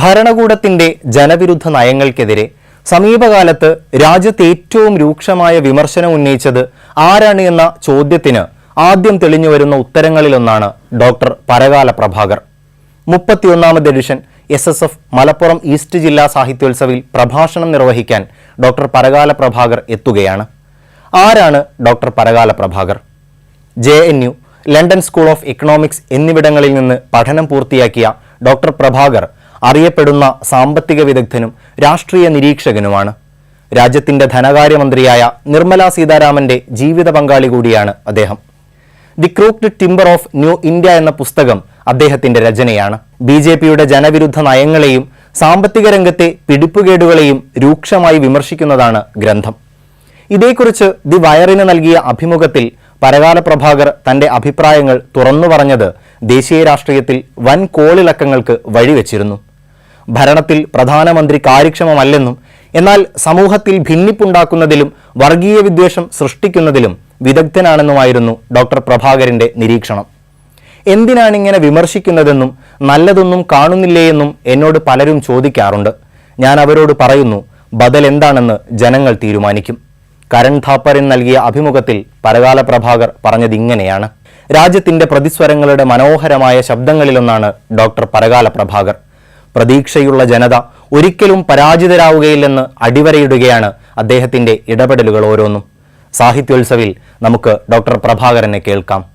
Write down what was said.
ഭരണകൂടത്തിന്റെ ജനവിരുദ്ധ നയങ്ങൾക്കെതിരെ സമീപകാലത്ത് രാജ്യത്ത് ഏറ്റവും രൂക്ഷമായ വിമർശനം ഉന്നയിച്ചത് ആരാണ് എന്ന ചോദ്യത്തിന് ആദ്യം തെളിഞ്ഞു വരുന്ന ഉത്തരങ്ങളിലൊന്നാണ് doctor Parakala Prabhakar. മുപ്പത്തിയൊന്നാമത് edition S S F Malappuram east ജില്ലാ സാഹിത്യോത്സവിൽ പ്രഭാഷണം നിർവഹിക്കാൻ ഡോക്ടർ പരകാല പ്രഭാകർ എത്തുകയാണ്. ആരാണ് doctor Parakala Prabhakar? J N U London School of Economics എന്നിവിടങ്ങളിൽ നിന്ന് പഠനം പൂർത്തിയാക്കിയ ഡോക്ടർ പ്രഭാകർ അറിയപ്പെടുന്ന സാമ്പത്തിക വിദഗ്ധനും രാഷ്ട്രീയ നിരീക്ഷകനുമാണ്. രാജ്യത്തിന്റെ ധനകാര്യമന്ത്രിയായ നിർമ്മല സീതാരാമന്റെ ജീവിത പങ്കാളി കൂടിയാണ് അദ്ദേഹം. The crooked timber of new India എന്ന പുസ്തകം അദ്ദേഹത്തിന്റെ രചനയാണ്. ബി ജെ പിയുടെ ജനവിരുദ്ധ നയങ്ങളെയും സാമ്പത്തിക രംഗത്തെ പിടിപ്പുകേടുകളെയും രൂക്ഷമായി വിമർശിക്കുന്നതാണ് ഗ്രന്ഥം. ഇതേക്കുറിച്ച് ദി വയറിന് നൽകിയ അഭിമുഖത്തിൽ പരകാല പ്രഭാകർ തന്റെ അഭിപ്രായങ്ങൾ തുറന്നു പറഞ്ഞത് ദേശീയ രാഷ്ട്രീയത്തിൽ വൻ കോളിളക്കങ്ങൾക്ക് വഴിവെച്ചിരുന്നു. ഭരണത്തിൽ പ്രധാനമന്ത്രി കാര്യക്ഷമമല്ലെന്നും എന്നാൽ സമൂഹത്തിൽ ഭിന്നിപ്പുണ്ടാക്കുന്നതിലും വർഗീയ വിദ്വേഷം സൃഷ്ടിക്കുന്നതിലും വിദഗ്ധനാണെന്നുമായിരുന്നു ഡോക്ടർ പ്രഭാകരന്റെ നിരീക്ഷണം. എന്തിനാണിങ്ങനെ വിമർശിക്കുന്നതെന്നും നല്ലതൊന്നും കാണുന്നില്ലേ എന്നും എന്നോട് പലരും ചോദിക്കാറുണ്ട്. ഞാൻ അവരോട് പറയുന്നു ബദൽ എന്താണെന്ന് ജനങ്ങൾ തീരുമാനിക്കും. കരൺ ഥാപ്പറിൻ നൽകിയ അഭിമുഖത്തിൽ പരകാല പ്രഭാകർ പറഞ്ഞതിങ്ങനെയാണ് രാജ്യത്തിന്റെ പ്രതിസ്വരങ്ങളുടെ മനോഹരമായ ശബ്ദങ്ങളിലൊന്നാണ് ഡോക്ടർ പരകാല പ്രഭാകർ. പ്രതീക്ഷയുള്ള ജനത ഒരിക്കലും പരാജിതരാവുകയില്ലെന്ന് അടിവരയിടുകയാണ് അദ്ദേഹത്തിന്റെ ഇടപെടലുകൾ ഓരോന്നും. സാഹിത്യോത്സവിൽ നമുക്ക് ഡോക്ടർ പ്രഭാകരനെ കേൾക്കാം.